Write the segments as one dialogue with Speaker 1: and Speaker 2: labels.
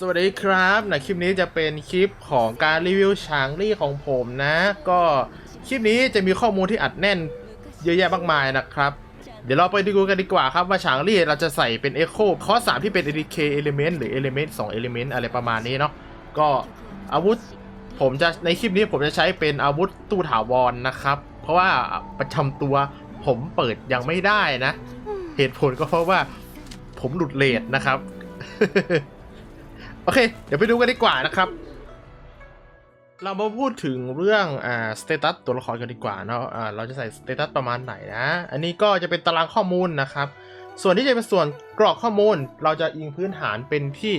Speaker 1: สวัสดีครับนะคลิปนี้จะเป็นคลิปของการรีวิวฉางรี่ของผมนะ ก็คลิปนี้จะมีข้อมูลที่อัดแน่นเยอะแยะมากมายนะครับ เดี๋ยวเราไปดูกันดีกว่าครับว่าฉางรี่เราจะใส่เป็น Echo ข้อ 3 ที่เป็น ADK Element หรือ Element 2 Element อะไรประมาณนี้เนาะก็อาวุธผมจะในคลิปนี้ผมจะใช้เป็นอาวุธตู้ถาวรนะครับ เพราะว่าประจำตัวผมเปิดยังไม่ได้นะ เหตุผลก็เพราะว่าผมหลุดเลทนะครับ โอเค เดี๋ยวไปดูกันดีกว่านะครับ เรามาพูดถึงเรื่องอ่าสเตตัสตัวละครกันดีกว่าเนาะอ่าเราจะใส่สเตตัสประมาณไหนนะ อันนี้ก็จะเป็นตารางข้อมูลนะครับ ส่วนที่จะเป็นส่วนกรอกข้อมูล เราจะอิงพื้นฐานเป็นที่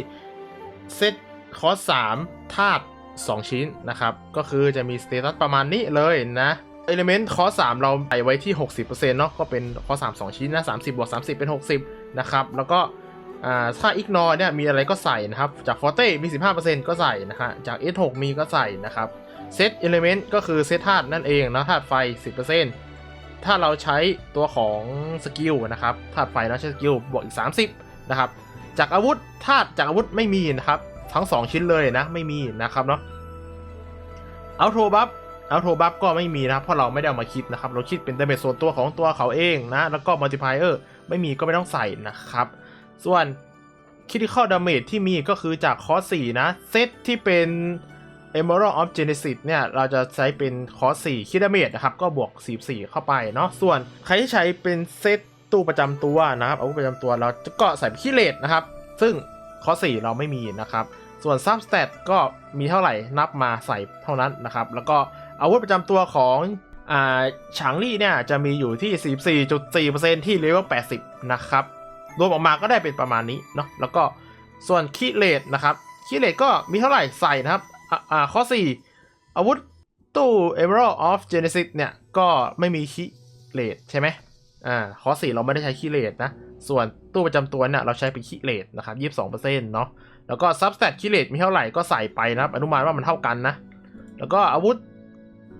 Speaker 1: เซตคอร์ส3ธาตุ2 ชิ้นนะครับ ก็คือจะมีสเตตัสประมาณนี้เลยนะเอลิเมนต์คอร์ส3เราใส่ไว้ที่ 60%เนาะก็เป็นคอร์ส3 2ชิ้นนะ30บวก30 เป็น 60 นะครับ แล้วก็ อ่าถ้า ignore เนี่ยมีอะไรก็ใส่นะครับ จาก forte มี 15%ก็ใส่นะฮะจาก s6 มีก็ใส่นะครับเซตเอลิเมนต์ก็คือเซตธาตุนั่นเองนะธาตุไฟ 10%ถ้าเราใช้ตัวของสกิลนะครับธาตุไฟนะใช้สกิลบวกอีก 30นะครับจากอาวุธธาตุจากอาวุธไม่มีนะครับทั้ง 2 ชิ้นเลยนะไม่มีนะครับเนาะเอาโทบัฟเอาโทบัฟก็ไม่มีนะครับเพราะเราไม่ได้เอามาคิดนะครับ เราคิดเป็นดาเมจส่วนตัวของตัวเขาเองนะแล้วก็มัลติพายเออร์ไม่มีก็ไม่ต้องใส่นะครับ ส่วน Critical Damage ที่มีก็คือจากคอร์ส4นะ เซตที่เป็น Emerald of Genesis เนี่ย เราจะใช้เป็นคอร์ส4คิดาเมจนะครับ ก็บวก 44 เข้าไปเนาะส่วนใครที่ใช้เป็นเซตตู้ประจำตัวนะครับอาวุธประจำตัวเราจะก็ใส่คิเลตนะครับ ซึ่งคอร์ส4เราไม่มีนะครับ ส่วน Substat ก็มีเท่าไหร่นับมาใส่เท่านั้นนะครับ แล้วก็อาวุธประจำตัวของอ่าฉางลี่เนี่ยจะมีอยู่ที่ 44.4%ที่เลเวล80 นะครับ รวมออกมาก็ได้เป็นประมาณนี้เนาะแล้วก็ส่วนคีเลตนะครับคีเลตก็มีเท่าไหร่ใส่นะครับอ่าข้อ 4 อาวุธตู้ Emerald of Genesis เนี่ย ก็ไม่มีคีเลตใช่ไหมอ่าข้อ 4 เราไม่ได้ใช้คีเลตนะ ส่วนตู้ประจำตัวเนี่ยเราใช้เป็นคีเลตนะครับ22%เนาะแล้วก็ Substat คีเลตมีเท่าไหร่ก็ใส่ไปนะครับอนุมานว่ามันเท่ากันนะ แล้วก็อาวุธ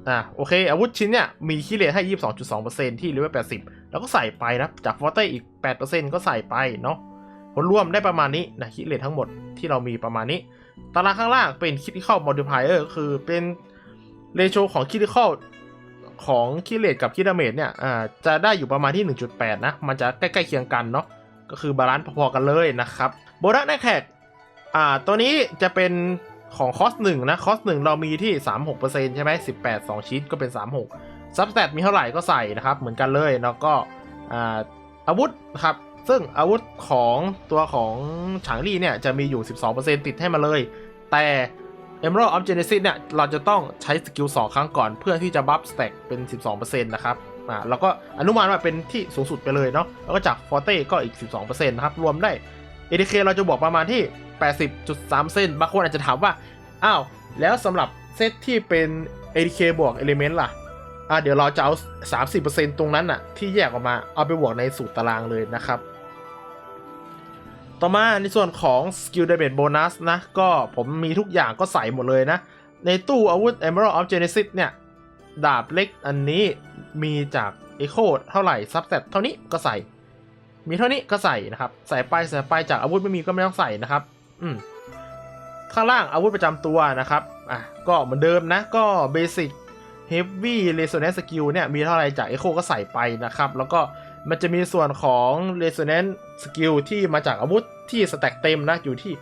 Speaker 1: อ่าโอเค อาวุธชิ้นเนี่ยมีคีเลตให้22.2%ที่เลเวล80 แล้วก็ใส่ไปนะจากฟอเต้อีก 8%ก็ใส่ไปเนาะผลรวมได้ประมาณนี้นะคิดเลททั้งหมดที่เรามีประมาณนี้ ตารางข้างล่างเป็น critical modifier ก็คือเป็นเรโชของ critical ของคิเลตกับคิดเมจเนี่ยอ่าจะได้อยู่ประมาณที่ 1.8 นะ มันจะใกล้ๆเคียงกันเนาะก็คือบาลานซ์พอๆกันเลยนะครับโบนัสในแขกอ่าตัวนี้จะเป็นของคอสหนึ่งนะคอสหนึ่งเรามีที่ 36%ใช่ไหม18 2 ชิ้นก็เป็น 36 ซับสแตทมีเท่าไหร่ก็ใส่นะครับ เหมือนกันเลยแล้วก็อาวุธนะครับ ซึ่งอาวุธของตัวของฉางลี่เนี่ย จะมีอยู่ 12%ติดให้มาเลย แต่ Emerald of Genesis เนี่ย เราจะต้องใช้สกิล 2 ครั้งก่อนเพื่อที่จะบัฟสแต็กเป็น 12%นะครับอ่าแล้วก็อนุมานว่าเป็นที่สูงสุดไปเลยเนาะแล้วก็จาก Forte ก็อีก 12%นะครับ รวมได้ ADK เราจะบวกประมาณที่ 80.3เซนบางคนอาจจะถามว่า อ้าว แล้วสำหรับเซตที่เป็น ADK บวก Element ล่ะ อะเดี๋ยวเราจะเอา 30%ตรงนั้นน่ะที่แยกออกมาเอาไปบวกในสูตรตารางเลยนะครับ ต่อมาในส่วนของ Skill Damage Bonus นะ ก็ผมมีทุกอย่างก็ใส่หมดเลยนะ ในตู้อาวุธ Emerald of Genesis เนี่ย ดาบเล็กอันนี้มีจาก Echo เท่าไหร่ Subset เท่านี้ก็ใส่ มีเท่านี้ก็ใส่นะครับ ใส่ไปใส่ไปจากอาวุธไม่มีก็ไม่ต้องใส่นะครับ อืมข้างล่างอาวุธประจำตัวนะครับ อะ ก็เหมือนเดิมนะ ก็เบสิก Heavy Resonance Skill เนี่ยมีเท่าไรจาก Echo ก็ใส่ไปนะครับ แล้วก็มันจะมีส่วนของ Resonance Skill ที่มาจากอาวุธที่สแต็กเต็มนะ อยู่ที่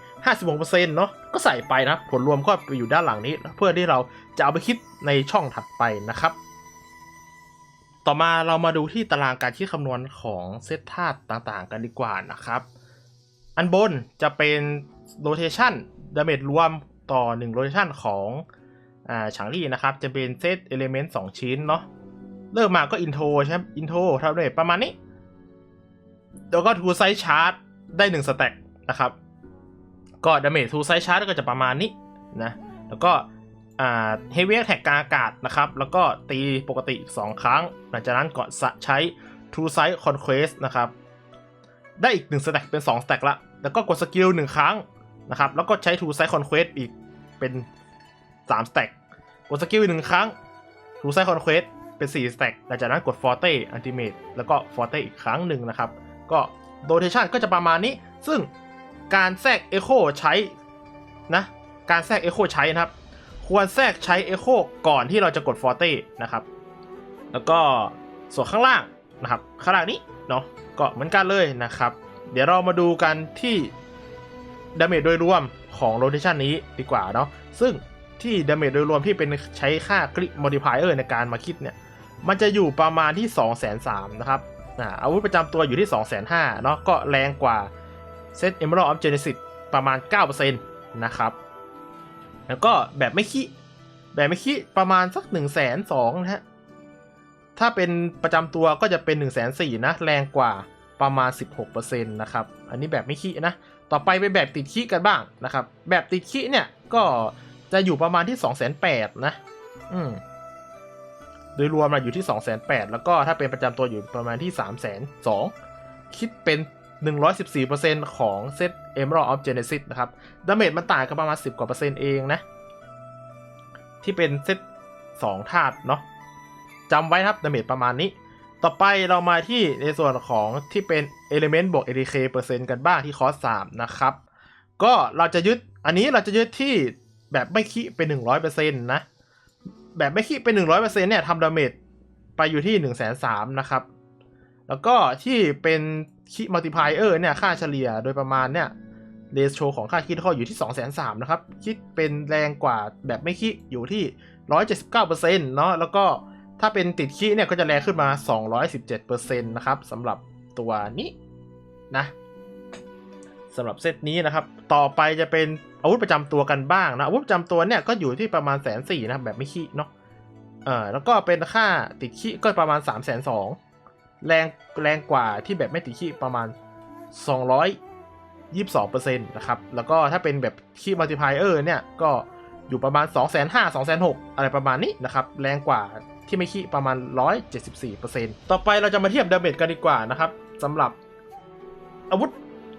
Speaker 1: 56%เนาะก็ใส่ไปนะ ผลรวมก็ไปอยู่ด้านหลังนี้ เพื่อที่เราจะเอาไปคิดในช่องถัดไปนะครับ ต่อมาเรามาดูที่ตารางการคิดคำนวณของเซตธาตุต่างๆ กันดีกว่านะครับ อันบนจะเป็น rotation damage รวมต่อ1 rotation ของ อ่าฉางลี่นะครับ จะเป็นเซต element 2ชิ้นเนาะเริ่มมาก็ intro ใช่ไหม intro เท่าด้วยประมาณนี้ แล้วก็ two side chart ได้1 stack นะครับ ก็ damage two side chart ก็จะประมาณนี้นะแล้วก็อ่า heavy attack กาอากาศนะครับ แล้วก็ตีปกติ 2 ครั้ง หลังจากนั้นก็ใช้ two side conquest นะครับ ได้อีก1 stack เป็น2 stack ละแล้วก็กดสกิล1ครั้งนะครับ แล้วก็ใช้ two side conquest อีกเป็น 3 stack กดสกิลหนึ่งครั้ง two side conquest เป็น4 stack หลังจากนั้นกด forte ultimate แล้วก็ forte อีกครั้งหนึ่งนะครับ ก็ rotation ก็จะประมาณนี้ ซึ่งการแทรก echo ใช้นะ การแทรกเอโคใช้นะครับ ควรแทรกใช้เอโคก่อนที่เราจะกดฟอร์เต้นะครับ แล้วก็ส่วนข้างล่างนะครับ ข้างล่างนี้เนาะ ก็เหมือนกันเลยนะครับ เดี๋ยวเรามาดูกันที่ดาเมจโดยรวมของโรเทชันนี้ดีกว่าเนาะ ซึ่ง ที่ดาเมจโดยรวมที่เป็นใช้ค่าคลิกมอดิพายเออร์ในการมาคิดเนี่ย มันจะอยู่ประมาณที่2 3 0 0 0นะครับอาวุธประจำตัวอยู่ที่ 2 5 0 0 0เนาะก็แรงกว่าเซต Emerald of Genesis ประมาณ 9%นะครับ แล้วก็แบบไม่ขี้แบบไม่ขี้ประมาณสัก 1 2 0 0 0นะฮะ ถ้าเป็นประจำตัวก็จะเป็น 1 4 0 0 0นะ แรงกว่าประมาณ 16%นะครับ อันนี้แบบไม่ขี้นะ ต่อไปเป็นแบบติดขี้กันบ้างนะครับ แบบติดขี้เนี่ยก็ จะอยู่ประมาณที่2 8 0 0 0นะ อืม โดยรวมมาอยู่ที่2 8 0 0 0แปดแล้วก็ถ้าเป็นประจำตัวอยู่ประมาณที่3 2 0 0 0คิดเป็น114%ของเซต Emerald of Genesis นะครับ ดาเมจมันต่างกันประมาณ10กว่าเปอร์เซ็นต์เองนะ ที่เป็นเซต2ธาตุเนาะจำไว้ครับดาเมจประมาณนี้ ต่อไปเรามาที่ในส่วนของที่เป็น Element บวก ATK เปอร์เซ็นต์กันบ้างที่คอส3นะครับ ก็เราจะยึดอันนี้เราจะยึดที่ แบบไม่คิเป็น100%นต์นะ แบบไม่คิดเป็น100%เปอร์เซ็นต์เนี่ยทำดาเมจไปอยู่ที่1 3 0 0 0นสามนะครับ แล้วก็ที่เป็นคิมัลติพายเออร์เนี่ยค่าเฉลี่ยโดยประมาณเนี่ยเรโชของค่าคิดข้ออยู่ที่2 3 0 0 0นสามนะครับ คิดเป็นแรงกว่าแบบไม่คิดอยู่ที่179%เนาะแล้วก็ถ้าเป็นติดคิเนี่ยก็จะแรงขึ้นมา 217%นะครับสำหรับตัวนี้นะ สำหรับเซตนี้นะครับ ต่อไปจะเป็นอาวุธประจำตัวกันบ้างนะอาวุธประจำตัวเนี่ยก็อยู่ที่ประมาณแสนสี่นะแบบไม่ขี้เนาะเออแล้วก็เป็นค่าติดขี้ก็ประมาณ3ามแสนสองแรงแรงกว่าที่แบบไม่ติดขี้ประมาณ 222%นะครับแล้วก็ถ้าเป็นแบบขี้มัลติพายเออร์เนี่ยก็อยู่ประมาณ 2 5 0 0 0 2 6 0 0อะไรประมาณนี้นะครับแรงกว่าที่ไม่ขี้ประมาณ 174%ต่อไปเราจะมาเทียบดาเมจกันดีกว่านะครับสำหรับอาวุธ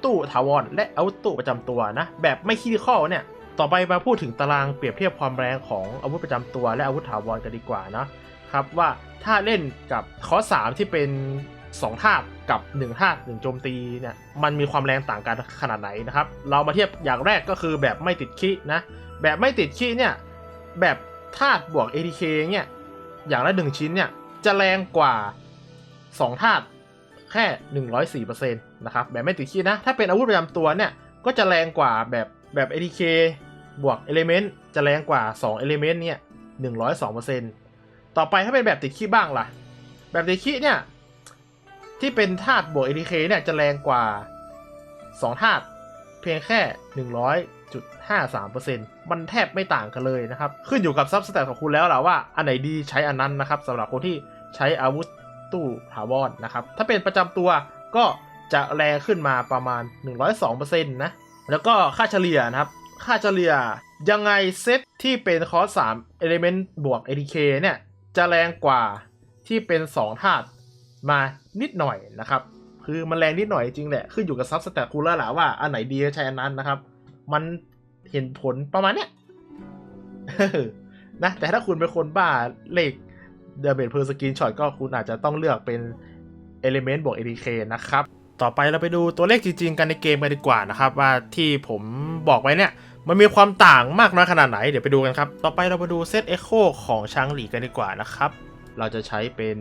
Speaker 1: ตู้ถาวรและอาวุธตู้ประจำตัวนะ แบบไม่คิดข้อเนี่ย ต่อไปมาพูดถึงตารางเปรียบเทียบความแรงของอาวุธประจำตัว และอาวุธถาวรกันดีกว่านะครับว่าถ้าเล่นกับคอสามที่เป็น2ธาตุกับ1ธาตุ1โจมตีเนี่ยมันมีความแรงต่างกันขนาดไหนนะครับ เรามาเทียบอย่างแรกก็คือแบบไม่ติดขี้นะ แบบไม่ติดขี้เนี่ยแบบธาตุบวก ATK เนี่ยอย่างละ 1 ชิ้นเนี่ยจะแรงกว่า2ธาตุ ค่ 104%นะครับแบบไม่ติดขี้นะ ถ้าเป็นอาวุธประจำตัวเนี่ย ก็จะแรงกว่าแบบแบบ ATK บวก Element จะแรงกว่า 2 Element เนี่ย 102%ต่อไปถ้าเป็นแบบติดขี้บ้างล่ะ แบบติดขี้เนี่ย ที่เป็นธาตุบวก ATK เนี่ยจะแรงกว่า 2 ธาตุเพียงแค่ 100.53%มันแทบไม่ต่างกันเลยนะครับ ขึ้นอยู่กับซับสแตทของคุณแล้วล่ะว่าอันไหนดีใช้อันนั้นนะครับสำหรับคนที่ใช้อาวุธ ตู้ถาวรนะครับ ถ้าเป็นประจำตัวก็จะแรงขึ้นมาประมาณ 102%นะ แล้วก็ค่าเฉลี่ยนะครับ ค่าเฉลี่ยยังไงเซตที่เป็นคอร์ส3 Element บวก ATK เนี่ย จะแรงกว่าที่เป็น 2 ธาตุมานิดหน่อยนะครับ คือมันแรงนิดหน่อยจริงแหละ ขึ้นอยู่กับซับสแตทคูลเลอร์แหละว่าอันไหนดีใช้อันนั้นนะครับ มันเห็นผลประมาณเนี้ยนะแต่ถ้าคุณเป็นคนบ้าเลข เดเมจเพอร์สกินช็อตก็คุณอาจจะต้องเลือกเป็น Element บวก ATK นะครับ ต่อไปเราไปดูตัวเลขจริงๆ กันในเกมกันดีกว่านะครับ ว่าที่ผมบอกไว้เนี่ย มันมีความต่างมากน้อยขนาดไหน เดี๋ยวไปดูกันครับ ต่อไปเรามาดูเซต Echo ของช้างหลีกันดีกว่านะครับ เราจะใช้เป็น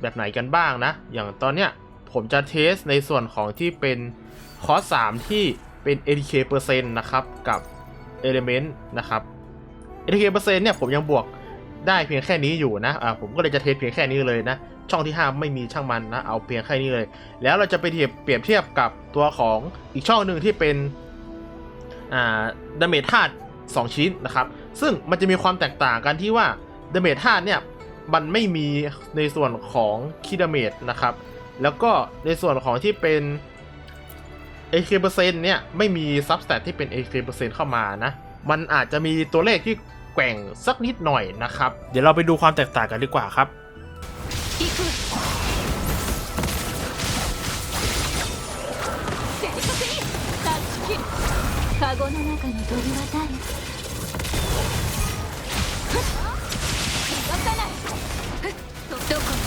Speaker 1: แบบไหนกันบ้างนะ อย่างตอนเนี้ยผมจะเทสในส่วนของที่เป็นคอร์ส3ที่เป็น ATK เปอร์เซ็นต์นะครับ กับ Element นะครับ ATK เปอร์เซ็นต์เนี่ยผมยังบวก ได้เพียงแค่นี้อยู่นะอ่าผมก็เลยจะเทสเพียงแค่นี้เลยนะ ช่องที่5ไม่มีช่างมันนะ เอาเพียงแค่นี้เลย แล้วเราจะไปเทียบเปรียบเทียบกับตัวของอีกช่องหนึ่งที่เป็นอ่าดาเมจธาตุ2ชิ้นนะครับ ซึ่งมันจะมีความแตกต่างกันที่ว่าดาเมจธาตุเนี่ยมันไม่มีในส่วนของคีดาเมจนะครับ แล้วก็ในส่วนของที่เป็น AK เปอร์เซ็นต์เนี่ยไม่มีซับสแตทที่เป็น AK เปอร์เซ็นต์เข้ามานะ มันอาจจะมีตัวเลขที่ กว่งสักนิดหน่อยนะครับ เดี๋ยวเราไปดูความแตกต่างกันดีกว่าครับ
Speaker 2: 行く正確にタッチキルカゴの中に飛び渡るふっ逃がさないふっどこに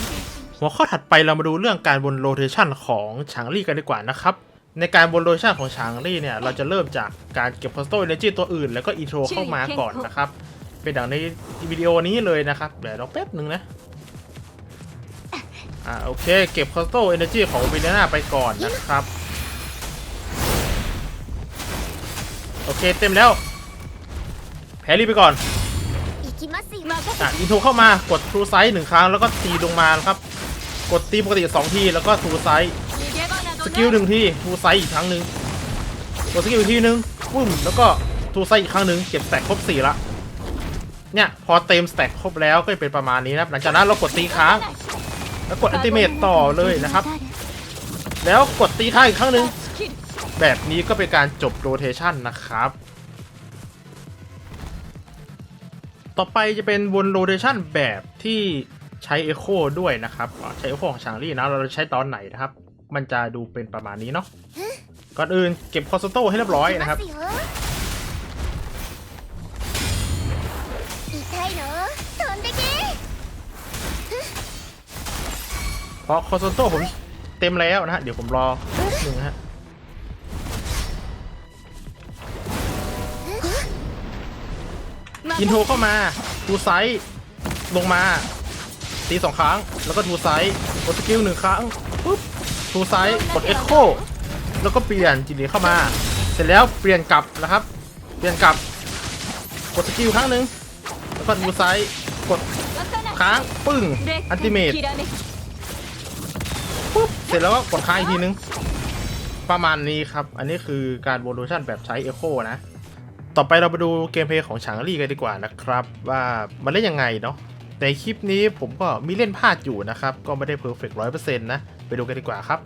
Speaker 1: หัวข้อถัดไปเรามาดูเรื่องการบนโรเทชันของฉางลี่กันดีกว่านะครับ ในการบนโลชั่นของชางลี่เนี่ย เราจะเริ่มจากการเก็บพอสโตเอเนจีตัวอื่น แล้วก็อินโทรเข้ามาก่อนนะครับ เป็นดังในวิดีโอนี้เลยนะครับเดี๋ยวเราแป๊บหนึ่งนะอ่าโอเค เก็บคอสโตเอเนจีของวินนาไปก่อนนะครับ โอเคเต็มแล้ว แพรีไปก่อนอินโทรเข้ามากดทูไซส์หนึ่งครั้งแล้วก็ตีลงมาครับ กดตีปกติสองทีแล้วก็ทูไซส์สกิลหนึ่งทีทูไซส์อีกครั้งหนึ่งกดสกิลอีกทีนึงปุ้มแล้วก็ทูไซส์อีกครั้งหนึ่งเก็บแตกครบสี่ละ เนี่ย พอเต็มสเต็คครบแล้วก็จะเป็นประมาณนี้นะหลังจากนั้นเรากดตีค้างแล้วกดอัลติเมตต่อเลยนะครับ แล้วกดตีค้างอีกครั้งหนึ่งแบบนี้ก็เป็นการจบโรเทชันนะครับ ต่อไปจะเป็นวนโรเทชันแบบที่ใช้เอโคด้วยนะครับ ใช้เอโคของชางลี่นะ เราใช้ตอนไหนนะครับ มันจะดูเป็นประมาณนี้เนาะ ก่อนอื่นเก็บคอสโต้ให้เรียบร้อยนะครับ ราะคอนโซโต้ผมเต็มแล้วนะฮะ เดี๋ยวผมรอหนึ่งฮะอินโทรเข้ามาทูไซลงมาตีสองครั้ง แล้วก็ทูไซกดสกิลหนึ่งครั้งปุ๊บทูไซกดเอ็กโคแล้วก็เปลี่ยนจินเดีเข้ามา เสร็จแล้วเปลี่ยนกลับนะครับ เปลี่ยนกลับ กดสกิลครั้งหนึ่งแล้วก็ทูไซกดค้างปึ้งอันติเมต ปุ๊บเสร็จแล้วก็กดค้างอีกทีนึง ประมาณนี้ครับ อันนี้คือการโวลูชันแบบใช้เอ็กโคนะ ต่อไปเราไปดูเกมเพลย์ของฉางลี่กันดีกว่านะครับ ว่ามันเล่นยังไงเนาะในคลิปนี้ผมก็มีเล่นพลาดอยู่นะครับ ก็ไม่ได้เพอร์เฟกต์ร้อยเปอร์เซ็นต์นะ ไปดูกันดีกว่าครับ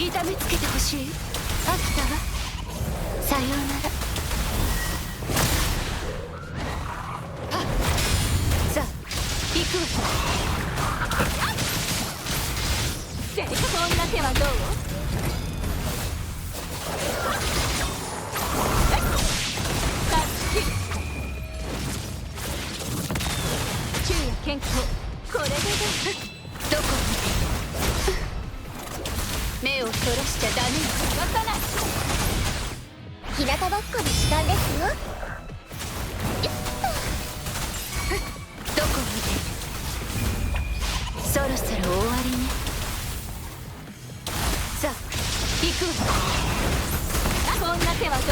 Speaker 3: 痛めつけてほしい。飽きたわさようなら。さあ行くわ。
Speaker 2: 正確な手はどう？健康。これでです
Speaker 3: どこ目をそらしちゃダメよ。
Speaker 2: 湧かない
Speaker 3: 日向ぼっこの時間ですよ。どこにそろそろ終わりね。さあ行く。わ
Speaker 2: こんな手はどう？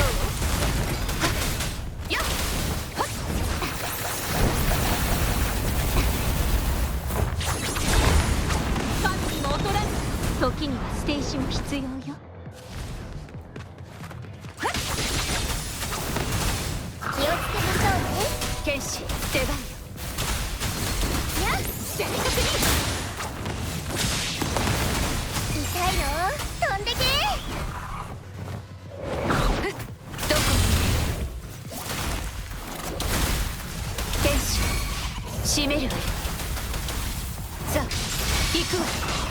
Speaker 3: よっ。
Speaker 2: ファンにも劣らず時には捨て石も必要よ。
Speaker 3: 気をつけましょうね。
Speaker 2: 剣士出番よ。
Speaker 3: やっ
Speaker 2: 正確に
Speaker 3: 痛いの飛んでけ。
Speaker 2: どこ
Speaker 3: 天使閉めるわよ。さあ行くわ。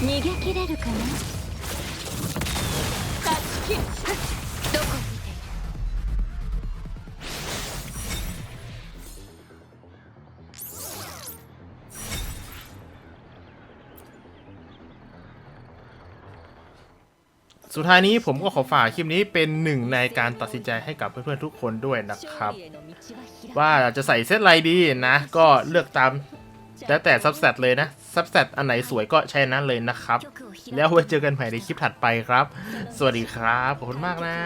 Speaker 2: 逃げ切れるかなタッチキル
Speaker 3: どこにいている
Speaker 1: สุดท้ายนี้ผมก็ขอฝากคลิปนี้เป็นหนึ่งในการตัดสินใจให้กับเพื่อนๆทุกคนด้วยนะครับ ว่าจะใส่เซตอะไรดีนะ ก็เลือกตาม แล้วแต่ซับเซตเลยนะซับเซตอันไหนสวยก็ใช้นั้นเลยนะครับ แล้วไว้เจอกันใหม่ในคลิปถัดไปครับ สวัสดีครับ ขอบคุณมากนะ